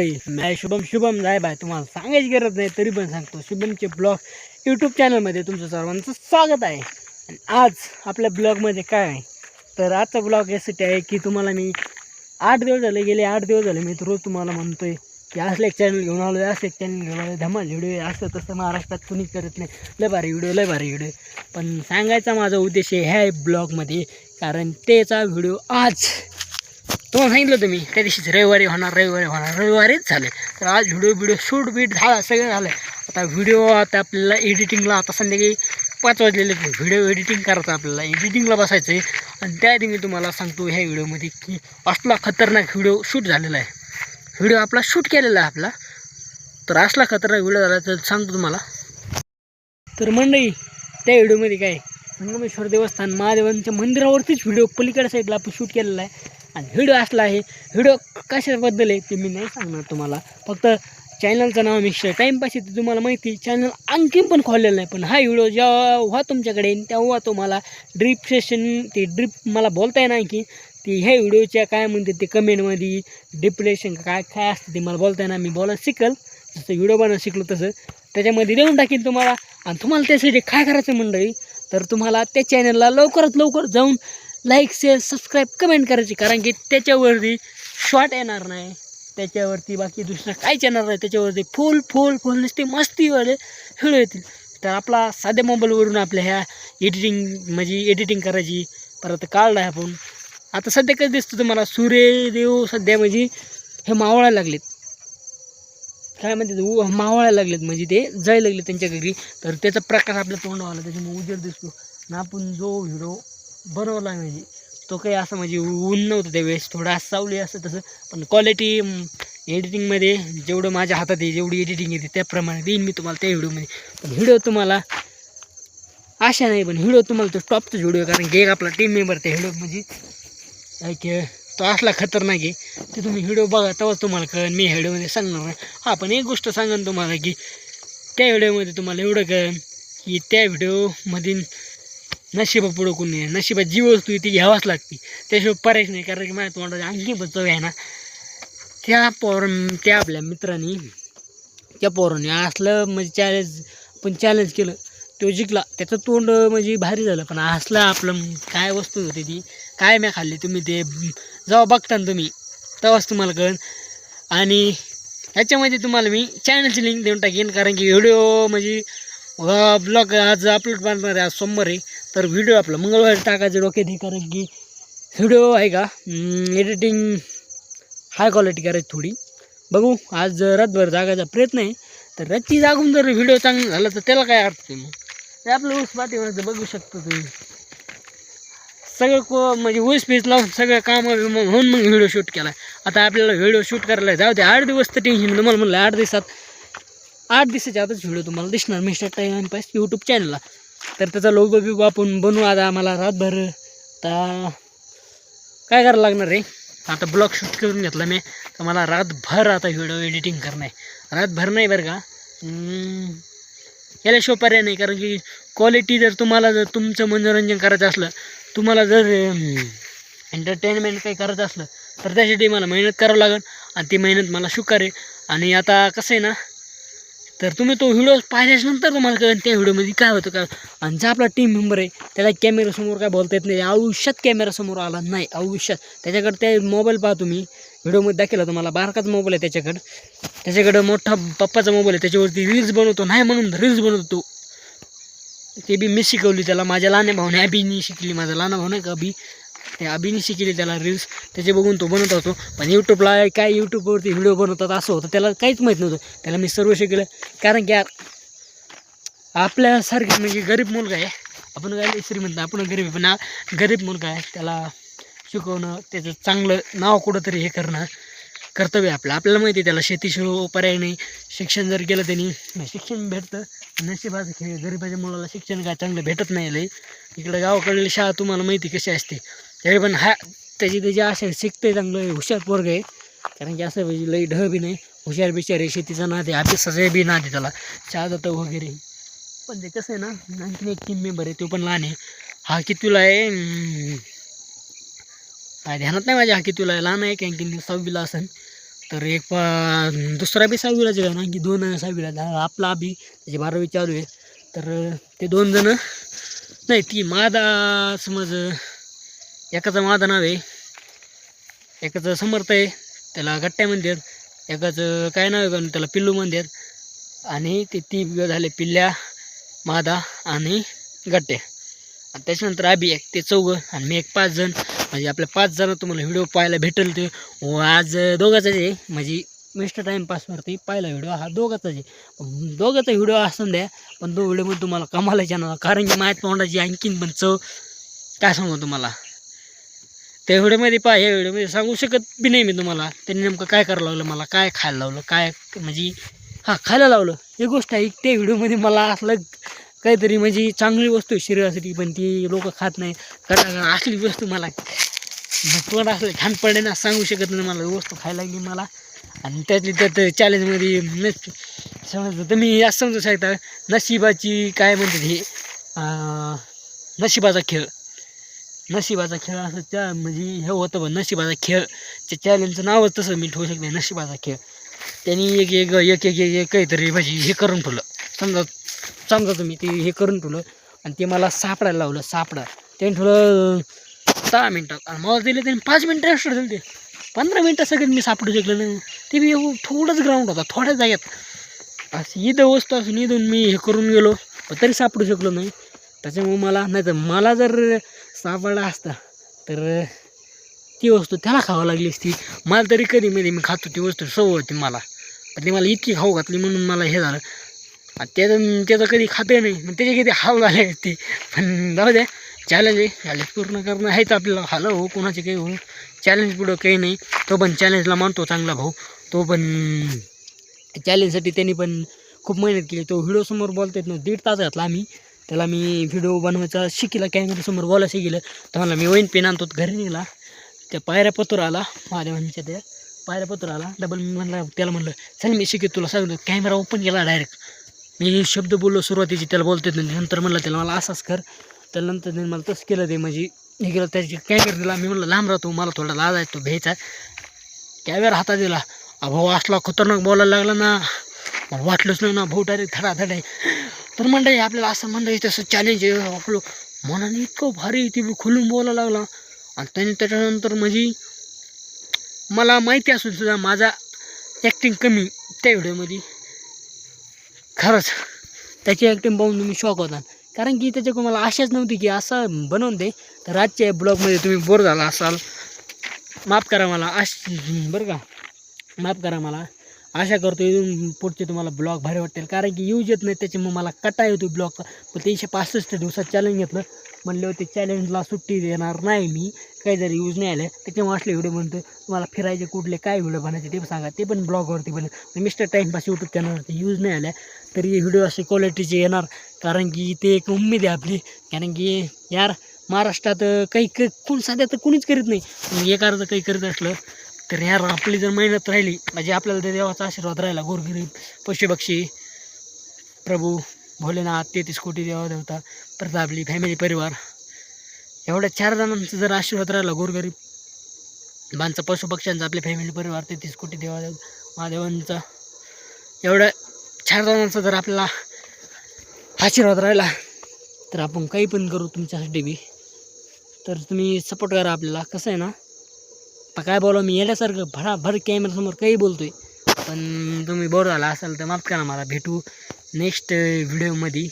नाही शुभम शुभम जाय बाय तुम्हाला सांगायची गरज नाही तरी पण सांगतो. शुभमचे ब्लॉग यूट्यूब चॅनलमध्ये तुमचं सर्वांचं स्वागत आहे. आणि आज आपल्या ब्लॉगमध्ये काय आहे? तर आजचा ब्लॉग यासाठी आहे की तुम्हाला मी आठ दिवस झाले गेले आठ दिवस झाले मी रोज तुम्हाला म्हणतोय की असलं एक चॅनल घेऊन आलो असं एक चॅनल घेऊन आलो धमाल व्हिडिओ असं तसं महाराष्ट्रात कुणीच करत नाही. लय भारी व्हिडिओ लय भारी व्हिडिओ पण सांगायचा माझा उद्देश आहे ह्या ब्लॉगमध्ये कारण त्याचा व्हिडिओ आज तुम्हाला सांगितलं तुम्ही त्या दिवशीच रविवारी होणार रविवारी होणार रविवारीच झाले तर आज व्हिडिओ व्हिडिओ शूट बीट झाला सगळं झालं आता व्हिडिओ आता आपल्याला एडिटिंगला आता संध्याकाळी पाच वाजलेले व्हिडिओ एडिटिंग करायचं आपल्याला एडिटिंगला बसायचं आहे. आणि त्याआधी मी तुम्हाला सांगतो ह्या व्हिडिओमध्ये की असला खतरनाक व्हिडिओ शूट झालेला आहे. व्हिडिओ आपला शूट केलेला आहे आपला. तर असला खतरनाक व्हिडिओ झाला तर सांगतो तुम्हाला. तर मंडई त्या व्हिडिओमध्ये काय संगमेश्वर देवस्थान महादेवांच्या मंदिरावरतीच व्हिडिओ पलीकडे साईडला आपण शूट केलेला आहे. आणि व्हिडिओ असला आहे व्हिडिओ कशाबद्दल आहे ते मी नाही सांगणार तुम्हाला. फक्त चॅनलचं नाव मिक्सर टाईमपास येते तुम्हाला माहिती चॅनल आणखीन पण खोललेलं नाही पण हा व्हिडिओ जेव्हा तुमच्याकडे येईन तेव्हा तुम्हाला ड्रिप सेशन ते ड्रिप मला बोलता येणार की ती ह्या व्हिडिओच्या काय म्हणते ते कमेंटमध्ये डिप्रेशन काय काय असतं ते मला बोलता येणार. मी बोलायला शिकल जसं व्हिडिओ बनवायला शिकलो तसं. त्याच्यामध्ये देऊन टाकीन तुम्हाला. आणि तुम्हाला त्यासाठी काय करायचं मंडळी? तर तुम्हाला त्या चॅनलला लवकरात लवकर जाऊन लाईक शेअर सबस्क्राईब कमेंट करायची. कारण की त्याच्यावरती शॉर्ट येणार नाही. त्याच्यावरती बाकी दुसरं काहीच येणार नाही. त्याच्यावरती फुल फुल फुल नसते मस्तीवाले व्हिडिओ येतील. तर आपला साध्या मोबाईलवरून आपल्या ह्या एडिटिंग म्हणजे एडिटिंग करायची. परत काढला आहे आपण. आता सध्या कसं दिसतो तुम्हाला? सूर्यदेव सध्या म्हणजे हे मावळायला लागलेत. काय म्हणते उ मावळायला लागलेत. म्हणजे ते जायला लागले त्यांच्या घरी तर त्याचा प्रकाश आपल्या तोंडावाला त्याच्यामुळे उजेड दिसतो. ना आपण जो व्हिडिओ बनवला म्हणजे. तो काही असं म्हणजे ऊन नव्हतं त्यावेळेस थोडा सावली असं तसं. पण क्वालिटी एडिटिंगमध्ये जेवढं माझ्या हातात आहे जेवढी एडिटिंग येते त्याप्रमाणे देईन मी तुम्हाला त्या व्हिडिओमध्ये पण व्हिडिओ तुम्हाला आशा नाही पण व्हिडिओ तुम्हाला तो टॉपचाच व्हिडिओ कारण की एक आपला टीम मेंबर त्या व्हिडिओ म्हणजे ऐक तो असला खतरनाक आहे. ते तुम्ही व्हिडिओ बघा तेव्हाच तुम्हाला कळेल. मी व्हिडिओमध्ये सांगणार नाही. हां पण एक गोष्ट सांगेन तुम्हाला की त्या व्हिडिओमध्ये तुम्हाला एवढं कळेल की त्या व्हिडिओमधील नशिबा पुढं कोणी नाही नशिबात जी वस्तू आहे ती घ्यावाच लागते. त्याशिवाय पर्यायच नाही कारण की माझ्या तोंडाची आणखी पण चव आहे ना. त्या पोर त्या आपल्या मित्रांनी त्या पोरांनी असलं म्हणजे चॅलेंज पण चॅलेंज केलं. तो जिंकला. त्याचं तोंड म्हणजे भारी झालं पण असलं आपलं काय वस्तू होती ती काय मी खाल्ली तुम्ही ते जेव्हा बघता ना तुम्ही तेव्हाच तुम्हाला कळन. आणि ह्याच्यामध्ये तुम्हाला मी चॅनलची लिंक देऊन टाकेन कारण की व्हिडिओ म्हणजे ब्लॉग आज अपलोड करणार आहे आज सोमवार आहे. तर व्हिडिओ आपला मंगळवारी टाकायचं डोक्यात हे कारण की. व्हिडिओ आहे का? एडिटिंग हाय क्वालिटी करायची थोडी. बघू आज रातभर जागायचा प्रयत्न आहे. तर रातची जागून जर व्हिडिओ चांगला झाला तर त्याला काय अर्थ आहे मग? ते आपलं ऊस पाठीमध्ये बघू शकतो तुम्ही. सगळं को म्हणजे ऊस पीस लावून सगळं कामं मग होऊन मग व्हिडिओ शूट केला आता आपल्याला व्हिडिओ शूट करायला जाऊ दे. आठ दिवस तर टेन्शन तुम्हाला म्हणलं आठ दिवसात आठ दिवसाच्या आतच व्हिडिओ तुम्हाला दिसणार. मिस्टर टाईम पास यूट्यूब चॅनलला तर त्याचा लोगो बिगो आपण बनवू आता आम्हाला रातभर. आता काय करायला लागणार आहे आता ब्लॉग शूट करून घेतला मी. तर मला रातभर आता व्हिडिओ एडिटिंग करणं आहे. रातभर नाही बरं का? याला याल्याशिवाय पर्याय नाही कारण की क्वालिटी जर तुम्हाला जर तुमचं मनोरंजन करायचं असलं तुम्हाला जर एंटरटेनमेंट काही करायचं असलं तर त्यासाठी मला मेहनत करावं लागेल आणि ती मेहनत मला शुकार आहे आणि आता कसं आहे ना तर तुम्ही तो व्हिडिओ पाहिल्याच्यानंतर तुम्हाला कळेल त्या व्हिडिओमध्ये काय होतं का आणि जो आपला टीम मेंबर आहे त्याला कॅमेरासमोर काय बोलता येत नाही. आयुष्यात कॅमेरासमोर आला नाही आयुष्यात. त्याच्याकडे ते मोबाईल पाहा तुम्ही. व्हिडिओमध्ये दाखवला तुम्हाला बारकाच मोबाईल आहे त्याच्याकडं. त्याच्याकडं मोठा पप्पाचा मोबाईल आहे त्याच्यावरती रील्स बनवतो नाही म्हणून रील्स बनवतो तो. ते बी मी शिकवली त्याला. माझ्या लहान भाऊने अभिनी शिकली. माझा लहान भाऊ नाही का अभि ते अभिनी शिकली त्याला रील्स त्याचे बघून तो बनवत होतो. पण यूट्यूबला काय यूट्यूबवरती व्हिडिओ बनवतात असं होतं त्याला काहीच माहीत नव्हतं. त्याला मी सर्व शिकलं. कारण की यार आपल्यासारखे म्हणजे गरीब मुलगा आहे. आपण काय श्रीमंत नाही, आपण गरीब आहे पण गरीब मुलगा आहे. त्याला शिकवणं त्याचं चांगलं नाव कुठंतरी हे करणं कर्तव्य आपलं. आपल्याला माहिती आहे त्याला शेतीशिवाय पर्याय नाही. शिक्षण जर केलं त्यांनी शिक्षण भेटतं. नशिबाचं खेळ गरीबाच्या मुलाला शिक्षण काय चांगलं भेटत नाही लई इकडं गावाकडली शाळा तुम्हाला माहिती कशी असते. तरी पण हा त्याची त्याची आशा शिकते चांगलं आहे, हुशार पोरग आहे. कारण की असं म्हणजे लई ढ बी नाही हुशार बिचार आहे शेतीचा नाते अभ्यासाचं बी नाते त्याला. शाळा वगैरे. पण ते कसं आहे ना आणखीन एक टीम मेंबर आहे तो पण लहान आहे. हा कितीला आहे काय ध्यानात नाही माझ्या हा कितीला आहे लहान आहे की आणखीन सहावीला असेल तर एक पा दुसरा बी सहावीला गेला ना की दोन सहावीला. आपला बी त्याची बारावी चालू आहे. तर ते दोन जण नाही ती मादा समज एकाचं मादा नाव आहे. एकाचं समर्थ आहे. त्याला गट्ट्या म्हणतात. एकाचं काय नाव आहे का त्याला पिल्लू म्हणतात. आणि ते ती झाले पिल्ल्या मादा आणि गट्टे आणि त्याच्यानंतर आबी एक ते चौघं आणि मी एक पाच जण. म्हणजे आपल्या पाच जण तुम्हाला व्हिडिओ पाहायला भेटेल ते. व आज दोघाचाच आहे म्हणजे मिस्टर टाईमपासवरती पहिला व्हिडिओ हा दोघाचाच आहे. दोघाचा व्हिडिओ असून द्या पण तो व्हिडिओमध्ये तुम्हाला कमालायच्या येणार कारण की माझ्या तोंडाची आणखीन पण चव काय सांगू तुम्हाला? त्या व्हिडिओमध्ये पहा या व्हिडिओमध्ये सांगू शकत बी नाही मी तुम्हाला. त्यांनी नेमकं काय करायला लावलं मला काय खायला लावलं काय म्हणजे हां खायला लावलं. ही गोष्ट आहे त्या व्हिडिओमध्ये मला असलं काहीतरी म्हणजे चांगली वस्तू आहे शरीरासाठी पण ती लोक खात नाही. कारण असली वस्तू मला पण असलं छान पडे ना सांगू शकत नाही मला वस्तू खायला लागली मला. आणि त्यातली त्यात चॅलेंजमध्ये नस समजलं तुम्ही असं समजू शकता नशिबाची काय म्हणतात हे नशिबाचा खेळ. नशिबाचा खेळ असं त्या म्हणजे हे होतं पण नशिबाचा खेळ त्या चॅलेंजचं नावच तसं मी ठेवू शकते नशिबाचा खेळ. त्यांनी एक एक एक एक एक काहीतरी भाजी हे करून ठेवलं. समजा समजा तुम्ही ते हे करून ठेवलं आणि ते मला सापडायला लावलं सापडा. त्यांनी ठेवलं दहा मिनटात आणि मला दिले त्यांनी पाच मिनटं एक्स्ट्रा दिले ते पंधरा मिनटं सगळ्यात मी सापडू शकलं नाही. ते मी थोडंच ग्राउंड होता थोड्या जाग्यात असं इथं वस्तू असून इथून मी हे करून गेलो पण तरी सापडू शकलो नाही. त्याच्यामुळे मला नाही तर मला जर सापडला असता तर ती वस्तू त्याला खावं लागली असती. मला तरी कधी मध्ये मी खातो ती वस्तू सवय होती मला. पण ती मला इतकी खाऊ घातली म्हणून मला हे झालं. त्याचं त्याचं कधी खातं नाही मग त्याचे किती हाल झाले असते. पण जाऊ द्या चॅलेंज आहे. चॅलेंज पूर्ण करणं आहेच आपल्याला. हालं हो कोणाचे काही हो चॅलेंज पुढं काही नाही. तो पण चॅलेंजला मानतो चांगला भाऊ. तो पण चॅलेंजसाठी त्यांनी पण खूप मेहनत केली. तो व्हिडिओसमोर बोलता येत ना दीड तास घातला आम्ही. त्याला मी व्हिडिओ बनवायचा शिकला कॅमेऱ्यासमोर बोलायला शिकलं. तर मला मी वैन पेन आणतो घरी निघाला त्या पायऱ्या पत्र आला माझ्या म्हणच्या त्या पायऱ्या पत्र आला डबल मी म्हणलं त्याला म्हणलं चल मी शिकेत तुला सांगतो. कॅमेरा ओपन केला डायरेक्ट मी शब्द बोललो सुरुवातीची त्याला बोलता येत नाही. नंतर म्हणलं त्याला मला असाच कर. त्यानंतर त्याने मला तसं केलं ते म्हणजे हे केलं त्याची कॅमेरा दिला मी म्हणलं लांब राहतो मला थोडा लाज आहे तो भ्यायचा कॅमेरा हातात दिला. भाऊ असला खतरनाक बोलायला लागला ना मला वाटलंच नाही ना भाऊ डायरेक्ट धडाधड आहे. तर मंडळी आपल्याला असं म्हणतं तसं चॅलेंज आपलं हो, मनाने इतकं भारी ती खुलून बोलायला लागला. आणि त्याने त्याच्यानंतर म्हणजे मला माहिती असून सुद्धा माझा ॲक्टिंग कमी त्या व्हिडिओमध्ये. खरंच त्याची ॲक्टिंग पाहून तुम्ही शॉक होता. कारण की त्याच्याकडून मला आशाच नव्हती की असं बनवून दे. तर आजच्या ब्लॉगमध्ये तुम्ही बोर झाला असाल. माफ करा मला. आश बरं का? माफ करा मला. आशा करतो इथून पुढचे तुम्हाला ब्लॉग भारी वाटेल. कारण की यूज येत नाही त्याच्यामुळे मला कटा येतो ब्लॉग. पण तीनशे पासष्ट दिवसात चॅलेंज घेतलं. म्हणलं होते चॅलेंजला सुट्टी देणार नाही मी. काही जरी यूज नाही आलं त्याच्यामुळे असले व्हिडिओ बनतो तुम्हाला फिरायचे कुठले काय व्हिडिओ बनायचे ते पण सांगा. ते पण ब्लॉगवरती बनेल. मिस्टर टाईमपास यूट्यूब चॅनलवरती यूज नाही आल्या. तरी व्हिडिओ असे क्वालिटीचे येणार. कारण की ते एक उमेद आहे आपली. कारण की यार महाराष्ट्रात काही क कोण साध्या तर कोणीच करीत नाही. मग एक अर्ध काही करीत असलं तर यार आपली जर मेहनत राहिली म्हणजे आपल्याला ते देवाचा आशीर्वाद राहिला गोरगरीब पशुपक्षी प्रभू भोलेनाथ तेहतीस कोटी देवा देवता परत आपली फॅमिली परिवार एवढ्या चार जणांचा जर आशीर्वाद राहिला गोरगरीब बांचा पशुपक्ष्यांचा आपल्या फॅमिली परिवार तेहतीस कोटी देवा देव महादेवांचा एवढ्या चार जणांचा जर आपल्याला आशीर्वाद राहिला तर आपण काही पण करू तुमच्यासाठी बी. तर तुम्ही सपोर्ट करा आपल्याला. कसं आहे ना आता काय बोलावं मी येण्यासारखं भराभर कॅमेरासमोर काही बोलतो आहे पण तुम्ही बोर झाला असाल तर माफ करा मला भेटू नेक्स्ट व्हिडिओमध्ये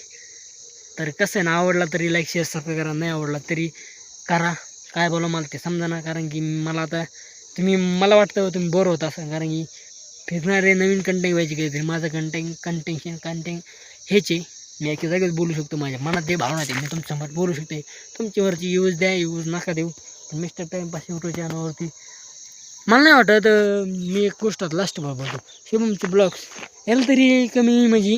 तर कसं आहे ना आवडला तरी लाईक शेअर सबस्क्राईब करा नाही आवडला तरी करा. काय बोला मला ते समजा ना कारण की मला आता तुम्ही मला वाटतं हो तुम्ही बोर होत असाल कारण की फिरणारे नवीन कंटेंट व्हायचे काहीतरी. माझं कंटेंट कंटेन्शन कंटेंट हेच आहे. मी एका जागेत बोलू शकतो माझ्या मनात ते भावना ते मी तुमच्यासमोर बोलू शकते तुमच्यावरची यूज द्या यूज नका देऊ. मिस्टर टाईमपास यूट्यूब चॅनलवरती. मला नाही वाटत मी एक गोष्ट लास्ट बोलतो. शिवमचे ब्लॉग्स याला तरी कमी म्हणजे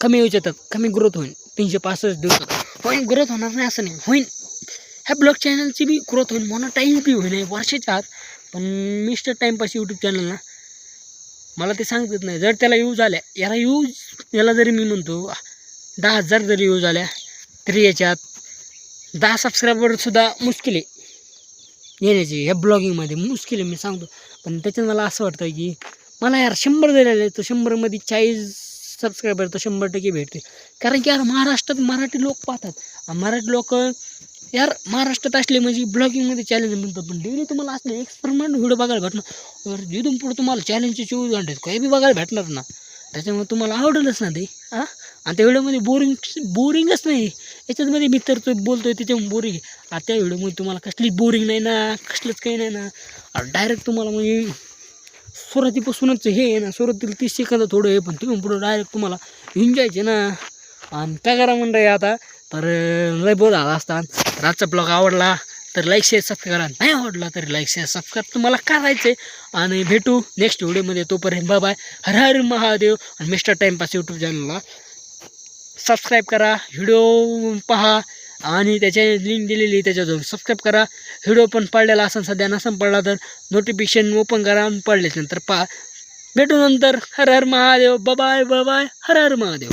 कमी येऊ येतात कमी ग्रोथ होईल. तीनशे पासष्ट दिवसात. होईन ग्रोथ होणार नाही असं नाही. होईन. ह्या ब्लॉग चॅनलची बी ग्रोथ होईल. टाईम बी होईल. वर्षाच्या आत. पण मिस्टर टाईमपास यूट्यूब चॅनल ना मला ते सांगत नाही. जर त्याला यूज आल्या याला यूज याला जरी मी म्हणतो दहा हजार जरी यूज आल्या तरी याच्यात दहा सबस्क्रायबरसुद्धा मुश्किल आहे. येण्याची ह्या ब्लॉगिंगमध्ये मुश्किल आहे मी सांगतो. पण त्याच्यात मला असं वाटतं की मला यार शंभर दिलेले तर शंभरमध्ये चाळीस सबस्क्रायबर तर शंभर टक्के भेटते कारण की यार महाराष्ट्रात मराठी लोक पाहतात. मराठी लोक यार महाराष्ट्रात असले म्हणजे ब्लॉगिंगमध्ये चॅलेंज म्हणतात पण डेली तुम्हाला असले एक्सपेरिमेंट व्हिडिओ बघायला भेटणार. यार जिथून पुढे तुम्हाला चॅलेंजचे चोवीस घंटे काही बी बघायला भेटणार ना. त्याच्यामुळे तुम्हाला आवडेलच ना ते हां? आणि त्या व्हिडिओमध्ये बोरिंग बोरिंगच नाही. याच्यामध्ये मी तर तो बोलतोय त्याच्यामुळे बोरिंग आहे. आता त्या व्हिडिओमध्ये तुम्हाला कसली बोरिंग नाही ना कसलंच काही नाही ना. डायरेक्ट तुम्हाला म्हणजे सुरुवातीपासूनच हे आहे ना सुरुवातीला तीस सेकंद थोडं हे पण तिथून पुढं डायरेक्ट तुम्हाला एन्जॉयचे ना. आणि काय करा म्हणताय आता? तर लय बोर झाला असता. रातचा ब्लॉग आवडला तर लाईक शेअर सबस्क्राईब करा. नाही आवडला तर लाईक शेअर सबस्क्राईब तुम्हाला करायचं आहे आणि भेटू नेक्स्ट व्हिडिओमध्ये तोपर्यंत बाबा बाय हर हर महादेव. आणि मिस्टर टाईमपास यूट्यूब चॅनलला सबस्क्राईब करा व्हिडिओ पहा आणि त्याच्या लिंक दिलेली आहे, त्याच्यावर जाऊन सबस्क्राईब करा. व्हिडिओ पण पडलेला असेल सध्या नसन पडला तर नोटिफिकेशन ओपन करा आणि पडल्याच्यानंतर पहा. भेटू नंतर. हर हर महादेव. बबाय बबाय हर हर महादेव.